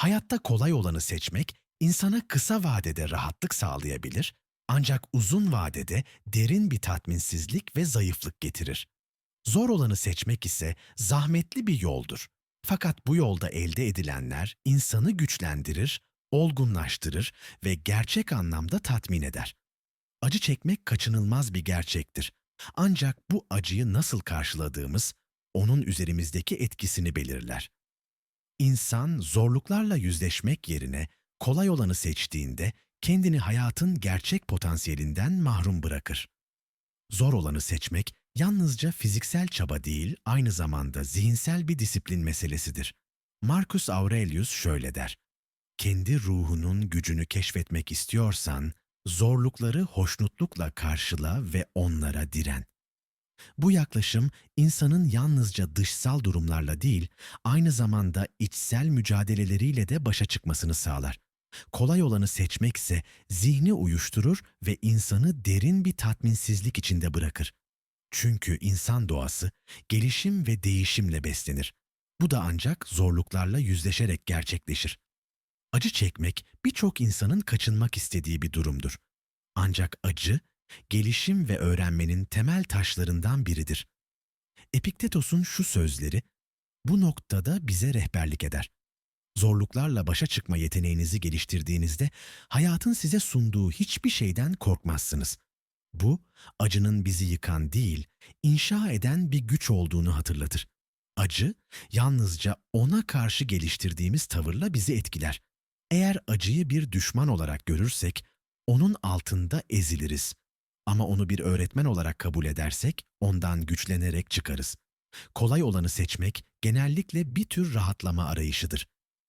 Hayatta kolay olanı seçmek insana kısa vadede rahatlık sağlayabilir ancak uzun vadede derin bir tatminsizlik ve zayıflık getirir. Zor olanı seçmek ise zahmetli bir yoldur. Fakat bu yolda elde edilenler insanı güçlendirir, olgunlaştırır ve gerçek anlamda tatmin eder. Acı çekmek kaçınılmaz bir gerçektir. Ancak bu acıyı nasıl karşıladığımız, onun üzerimizdeki etkisini belirler. İnsan zorluklarla yüzleşmek yerine kolay olanı seçtiğinde kendini hayatın gerçek potansiyelinden mahrum bırakır. Zor olanı seçmek yalnızca fiziksel çaba değil, aynı zamanda zihinsel bir disiplin meselesidir. Marcus Aurelius şöyle der: Kendi ruhunun gücünü keşfetmek istiyorsan, zorlukları hoşnutlukla karşıla ve onlara diren. Bu yaklaşım insanın yalnızca dışsal durumlarla değil, aynı zamanda içsel mücadeleleriyle de başa çıkmasını sağlar. Kolay olanı seçmekse zihni uyuşturur ve insanı derin bir tatminsizlik içinde bırakır. Çünkü insan doğası gelişim ve değişimle beslenir. Bu da ancak zorluklarla yüzleşerek gerçekleşir. Acı çekmek birçok insanın kaçınmak istediği bir durumdur. Ancak acı, gelişim ve öğrenmenin temel taşlarından biridir. Epiktetos'un şu sözleri bu noktada bize rehberlik eder. Zorluklarla başa çıkma yeteneğinizi geliştirdiğinizde hayatın size sunduğu hiçbir şeyden korkmazsınız. Bu, acının bizi yıkan değil, inşa eden bir güç olduğunu hatırlatır. Acı, yalnızca ona karşı geliştirdiğimiz tavırla bizi etkiler. Eğer acıyı bir düşman olarak görürsek, onun altında eziliriz. Ama onu bir öğretmen olarak kabul edersek, ondan güçlenerek çıkarız. Kolay olanı seçmek genellikle bir tür rahatlama arayışıdır.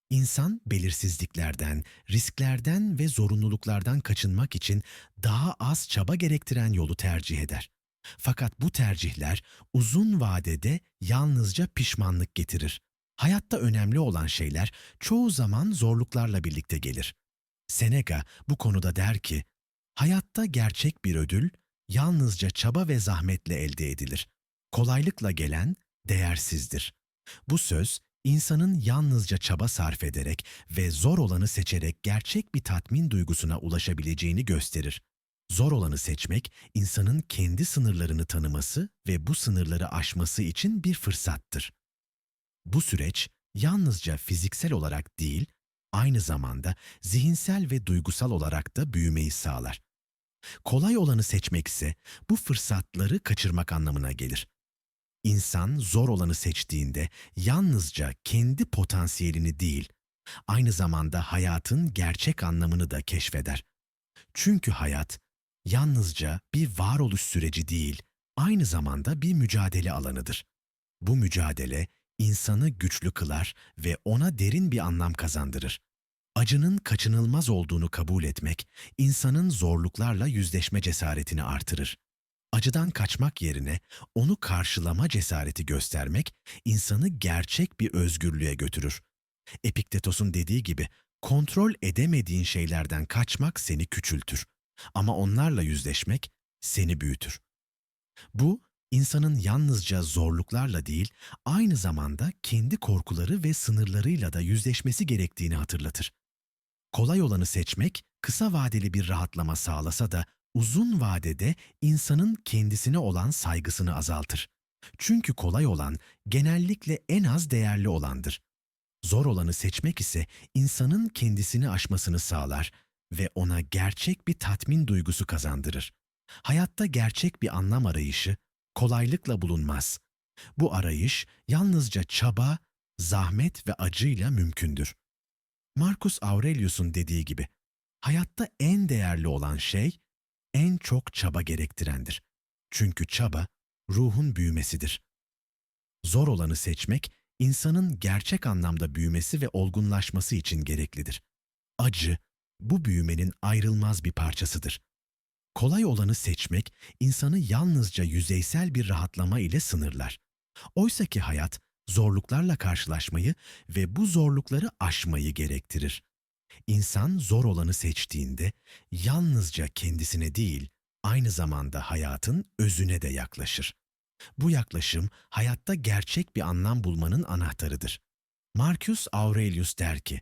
İnsan belirsizliklerden, risklerden ve zorunluluklardan kaçınmak için daha az çaba gerektiren yolu tercih eder. Fakat bu tercihler uzun vadede yalnızca pişmanlık getirir. Hayatta önemli olan şeyler çoğu zaman zorluklarla birlikte gelir. Seneca bu konuda der ki, hayatta gerçek bir ödül yalnızca çaba ve zahmetle elde edilir. Kolaylıkla gelen değersizdir. Bu söz insanın yalnızca çaba sarf ederek ve zor olanı seçerek gerçek bir tatmin duygusuna ulaşabileceğini gösterir. Zor olanı seçmek, insanın kendi sınırlarını tanıması ve bu sınırları aşması için bir fırsattır. Bu süreç yalnızca fiziksel olarak değil, aynı zamanda zihinsel ve duygusal olarak da büyümeyi sağlar. Kolay olanı seçmek ise bu fırsatları kaçırmak anlamına gelir. İnsan zor olanı seçtiğinde yalnızca kendi potansiyelini değil, aynı zamanda hayatın gerçek anlamını da keşfeder. Çünkü hayat yalnızca bir varoluş süreci değil, aynı zamanda bir mücadele alanıdır. Bu mücadele insanı güçlü kılar ve ona derin bir anlam kazandırır. Acının kaçınılmaz olduğunu kabul etmek, insanın zorluklarla yüzleşme cesaretini artırır. Acıdan kaçmak yerine onu karşılama cesareti göstermek insanı gerçek bir özgürlüğe götürür. Epiktetos'un dediği gibi kontrol edemediğin şeylerden kaçmak seni küçültür ama onlarla yüzleşmek seni büyütür. Bu insanın yalnızca zorluklarla değil, aynı zamanda kendi korkuları ve sınırlarıyla da yüzleşmesi gerektiğini hatırlatır. Kolay olanı seçmek kısa vadeli bir rahatlama sağlasa da uzun vadede insanın kendisine olan saygısını azaltır. Çünkü kolay olan genellikle en az değerli olandır. Zor olanı seçmek ise insanın kendisini aşmasını sağlar ve ona gerçek bir tatmin duygusu kazandırır. Hayatta gerçek bir anlam arayışı kolaylıkla bulunmaz. Bu arayış yalnızca çaba, zahmet ve acıyla mümkündür. Marcus Aurelius'un dediği gibi, hayatta en değerli olan şey en çok çaba gerektirendir. Çünkü çaba ruhun büyümesidir. Zor olanı seçmek insanın gerçek anlamda büyümesi ve olgunlaşması için gereklidir. Acı bu büyümenin ayrılmaz bir parçasıdır. Kolay olanı seçmek insanı yalnızca yüzeysel bir rahatlama ile sınırlar. Oysa ki hayat zorluklarla karşılaşmayı ve bu zorlukları aşmayı gerektirir. İnsan zor olanı seçtiğinde yalnızca kendisine değil, aynı zamanda hayatın özüne de yaklaşır. Bu yaklaşım hayatta gerçek bir anlam bulmanın anahtarıdır. Marcus Aurelius der ki,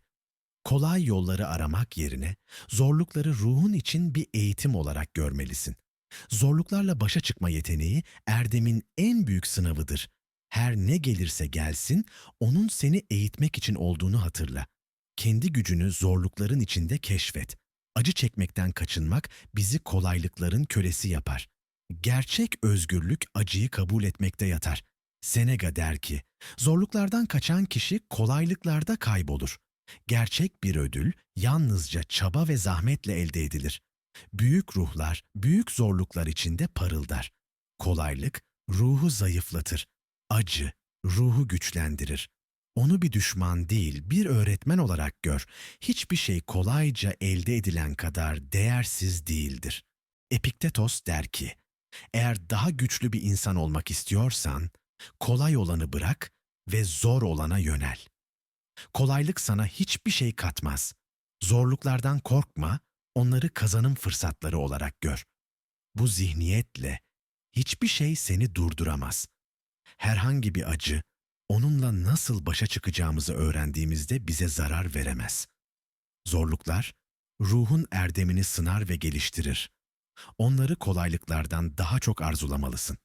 Kolay yolları aramak yerine zorlukları ruhun için bir eğitim olarak görmelisin. Zorluklarla başa çıkma yeteneği erdemin en büyük sınavıdır. Her ne gelirse gelsin, onun seni eğitmek için olduğunu hatırla. Kendi gücünü zorlukların içinde keşfet. Acı çekmekten kaçınmak bizi kolaylıkların kölesi yapar. Gerçek özgürlük acıyı kabul etmekte yatar. Seneca der ki, zorluklardan kaçan kişi kolaylıklarda kaybolur. Gerçek bir ödül yalnızca çaba ve zahmetle elde edilir. Büyük ruhlar, büyük zorluklar içinde parıldar. Kolaylık, ruhu zayıflatır. Acı, ruhu güçlendirir. Onu bir düşman değil, bir öğretmen olarak gör. Hiçbir şey kolayca elde edilen kadar değersiz değildir. Epiktetos der ki, eğer daha güçlü bir insan olmak istiyorsan, kolay olanı bırak ve zor olana yönel. Kolaylık sana hiçbir şey katmaz. Zorluklardan korkma, onları kazanım fırsatları olarak gör. Bu zihniyetle hiçbir şey seni durduramaz. Herhangi bir acı, onunla nasıl başa çıkacağımızı öğrendiğimizde bize zarar veremez. Zorluklar, ruhun erdemini sınar ve geliştirir. Onları kolaylıklardan daha çok arzulamalısın.